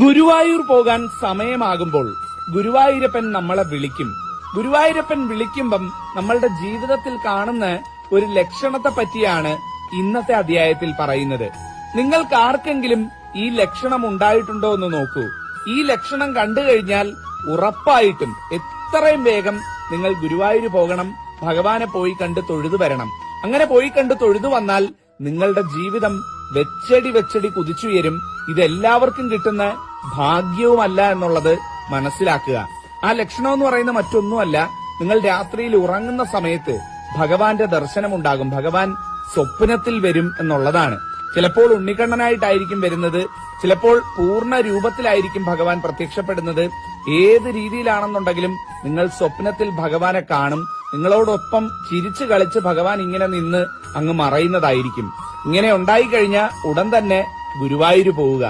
ഗുരുവായൂർ പോകാൻ സമയമാകുമ്പോൾ ഗുരുവായൂരപ്പൻ നമ്മളെ വിളിക്കും. ഗുരുവായൂരപ്പൻ വിളിക്കുമ്പം നമ്മളുടെ ജീവിതത്തിൽ കാണുന്ന ഒരു ലക്ഷണത്തെ പറ്റിയാണ് ഇന്നത്തെ അധ്യായത്തിൽ പറയുന്നത്. നിങ്ങൾക്ക് ആർക്കെങ്കിലും ഈ ലക്ഷണം ഉണ്ടായിട്ടുണ്ടോ എന്ന് നോക്കൂ. ഈ ലക്ഷണം കണ്ടു കഴിഞ്ഞാൽ ഉറപ്പായിട്ടും എത്രയും വേഗം നിങ്ങൾ ഗുരുവായൂർ പോകണം ഭഗവാനെ പോയി കണ്ട് തൊഴുതു വരണം. അങ്ങനെ പോയി കണ്ട് തൊഴുതു വന്നാൽ നിങ്ങളുടെ ജീവിതം വെച്ചടി വെച്ചടി കുതിച്ചുയരും. ഇതെല്ലാവർക്കും കിട്ടുന്ന ഭാഗ്യവുമല്ല എന്നുള്ളത് മനസ്സിലാക്കുക. ആ ലക്ഷണം എന്ന് പറയുന്ന മറ്റൊന്നുമല്ല. നിങ്ങൾ രാത്രിയിൽ ഉറങ്ങുന്ന സമയത്ത് ഭഗവാന്റെ ദർശനമുണ്ടാകും. ഭഗവാൻ സ്വപ്നത്തിൽ വരും എന്നുള്ളതാണ്. ചിലപ്പോൾ ഉണ്ണിക്കണ്ണനായിട്ടായിരിക്കും വരുന്നത്. ചിലപ്പോൾ പൂർണ രൂപത്തിലായിരിക്കും ഭഗവാൻ പ്രത്യക്ഷപ്പെടുന്നത്. ഏത് രീതിയിലാണെന്നുണ്ടെങ്കിലും നിങ്ങൾ സ്വപ്നത്തിൽ ഭഗവാനെ കാണും. നിങ്ങളോടൊപ്പം ചിരിച്ചു കളിച്ച് ഭഗവാൻ ഇങ്ങനെ നിന്ന് അങ്ങ് മറയുന്നതായിരിക്കും. ഇങ്ങനെ ഉണ്ടായിക്കഴിഞ്ഞാൽ ഉടൻ തന്നെ ഗുരുവായൂർ പോവുക.